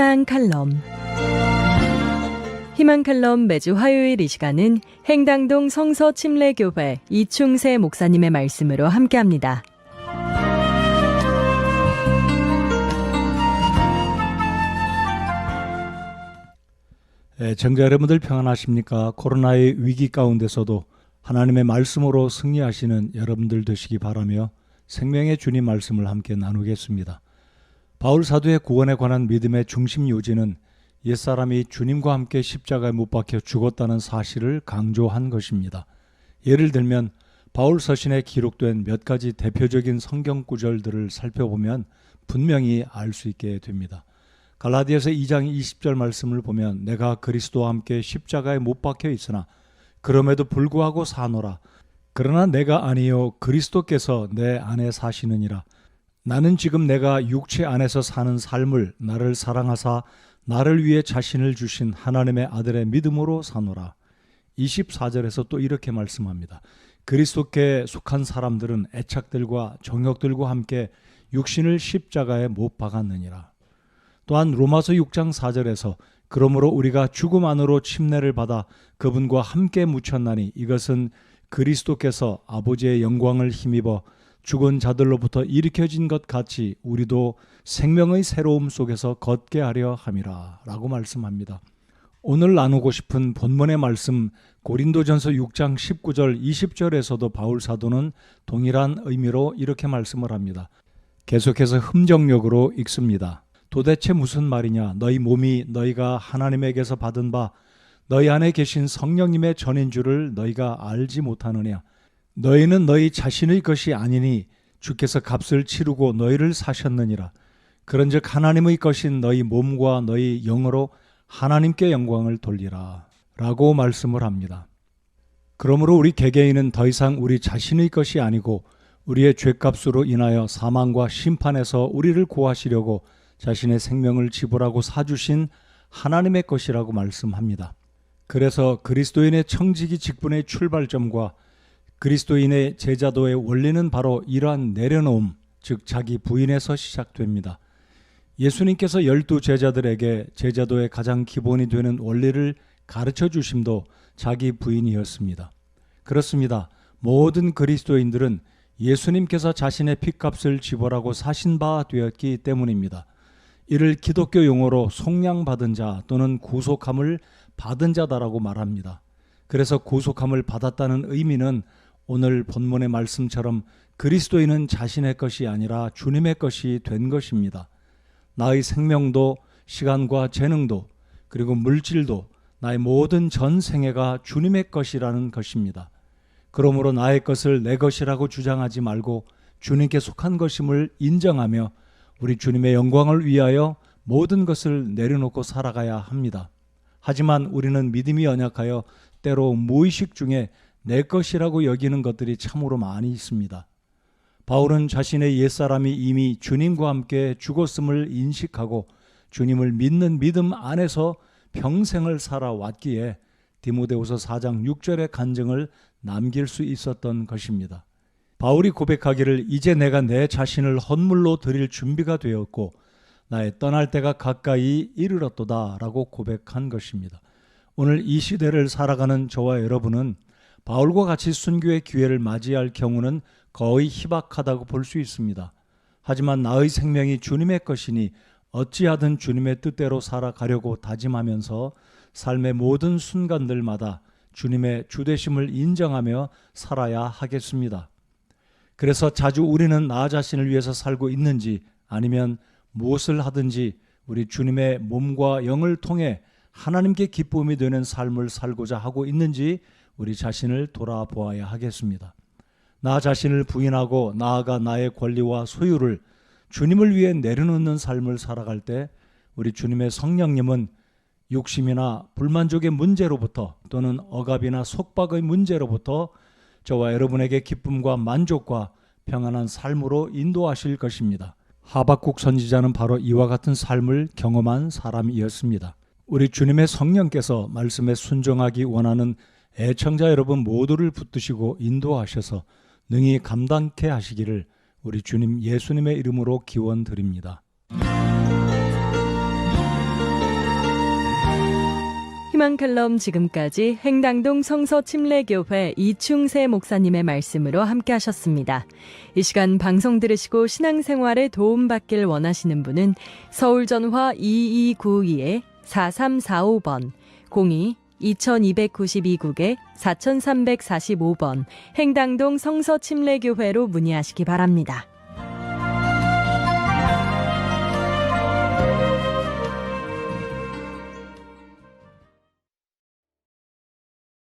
희망 칼럼 희망 칼럼 매주 화요일 이 시간은 행당동 성서 침례교회 이충세 목사님의 말씀으로 함께합니다. 예, 정자 여러분들 평안하십니까? 코로나의 위기 가운데서도 하나님의 말씀으로 승리하시는 여러분들 되시기 바라며 생명의 주님 말씀을 함께 나누겠습니다. 바울 사도의 구원에 관한 믿음의 중심 요지는 옛사람이 주님과 함께 십자가에 못 박혀 죽었다는 사실을 강조한 것입니다. 예를 들면 바울 서신에 기록된 몇 가지 대표적인 성경 구절들을 살펴보면 분명히 알 수 있게 됩니다. 갈라디아서 2장 20절 말씀을 보면 내가 그리스도와 함께 십자가에 못 박혀 있으나 그럼에도 불구하고 사노라 그러나 내가 아니요 그리스도께서 내 안에 사시느니라 나는 지금 내가 육체 안에서 사는 삶을 나를 사랑하사 나를 위해 자신을 주신 하나님의 아들의 믿음으로 사노라. 24절에서 또 이렇게 말씀합니다. 그리스도께 속한 사람들은 애착들과 정욕들과 함께 육신을 십자가에 못 박았느니라. 또한 로마서 6장 4절에서 그러므로 우리가 죽음 안으로 침례를 받아 그분과 함께 묻혔나니 이것은 그리스도께서 아버지의 영광을 힘입어 죽은 자들로부터 일으켜진 것 같이 우리도 생명의 새로움 속에서 걷게 하려 함이라 라고 말씀합니다. 오늘 나누고 싶은 본문의 말씀 고린도전서 6장 19절 20절에서도 바울 사도는 동일한 의미로 이렇게 말씀을 합니다. 계속해서 흠정력으로 읽습니다. 도대체 무슨 말이냐? 너희 몸이 너희가 하나님에게서 받은 바 너희 안에 계신 성령님의 전인 줄을 너희가 알지 못하느냐? 너희는 너희 자신의 것이 아니니 주께서 값을 치르고 너희를 사셨느니라. 그런즉 하나님의 것인 너희 몸과 너희 영으로 하나님께 영광을 돌리라. 라고 말씀을 합니다. 그러므로 우리 개개인은 더 이상 우리 자신의 것이 아니고 우리의 죄값으로 인하여 사망과 심판에서 우리를 구하시려고 자신의 생명을 지불하고 사주신 하나님의 것이라고 말씀합니다. 그래서 그리스도인의 청지기 직분의 출발점과 그리스도인의 제자도의 원리는 바로 이러한 내려놓음, 즉 자기 부인에서 시작됩니다. 예수님께서 열두 제자들에게 제자도의 가장 기본이 되는 원리를 가르쳐 주심도 자기 부인이었습니다. 그렇습니다. 모든 그리스도인들은 예수님께서 자신의 핏값을 지불하고 사신 바 되었기 때문입니다. 이를 기독교 용어로 속량받은 자 또는 구속함을 받은 자다라고 말합니다. 그래서 구속함을 받았다는 의미는 오늘 본문의 말씀처럼 그리스도인은 자신의 것이 아니라 주님의 것이 된 것입니다. 나의 생명도 시간과 재능도 그리고 물질도 나의 모든 전 생애가 주님의 것이라는 것입니다. 그러므로 나의 것을 내 것이라고 주장하지 말고 주님께 속한 것임을 인정하며 우리 주님의 영광을 위하여 모든 것을 내려놓고 살아가야 합니다. 하지만 우리는 믿음이 연약하여 때로 무의식 중에 내 것이라고 여기는 것들이 참으로 많이 있습니다. 바울은 자신의 옛사람이 이미 주님과 함께 죽었음을 인식하고 주님을 믿는 믿음 안에서 평생을 살아왔기에 디모데후서 4장 6절의 간증을 남길 수 있었던 것입니다. 바울이 고백하기를 이제 내가 내 자신을 헌물로 드릴 준비가 되었고 나의 떠날 때가 가까이 이르렀도다라고 고백한 것입니다. 오늘 이 시대를 살아가는 저와 여러분은 바울과 같이 순교의 기회를 맞이할 경우는 거의 희박하다고 볼 수 있습니다. 하지만 나의 생명이 주님의 것이니 어찌하든 주님의 뜻대로 살아가려고 다짐하면서 삶의 모든 순간들마다 주님의 주되심을 인정하며 살아야 하겠습니다. 그래서 자주 우리는 나 자신을 위해서 살고 있는지 아니면 무엇을 하든지 우리 주님의 몸과 영을 통해 하나님께 기쁨이 되는 삶을 살고자 하고 있는지 우리 자신을 돌아보아야 하겠습니다. 나 자신을 부인하고 나아가 나의 권리와 소유를 주님을 위해 내려놓는 삶을 살아갈 때 우리 주님의 성령님은 욕심이나 불만족의 문제로부터 또는 억압이나 속박의 문제로부터 저와 여러분에게 기쁨과 만족과 평안한 삶으로 인도하실 것입니다. 하박국 선지자는 바로 이와 같은 삶을 경험한 사람이었습니다. 우리 주님의 성령께서 말씀에 순종하기 원하는 애청자 여러분 모두를 붙드시고 인도하셔서 능히 감당케 하시기를 우리 주님 예수님의 이름으로 기원 드립니다. 희망 칼럼 지금까지 행당동 성서 침례교회 이충세 목사님의 말씀으로 함께 하셨습니다. 이 시간 방송 들으시고 신앙생활에 도움받길 원하시는 분은 서울 전화 2292에 4345번 02 2292국에 4345번 행당동 성서 침례교회로 문의하시기 바랍니다.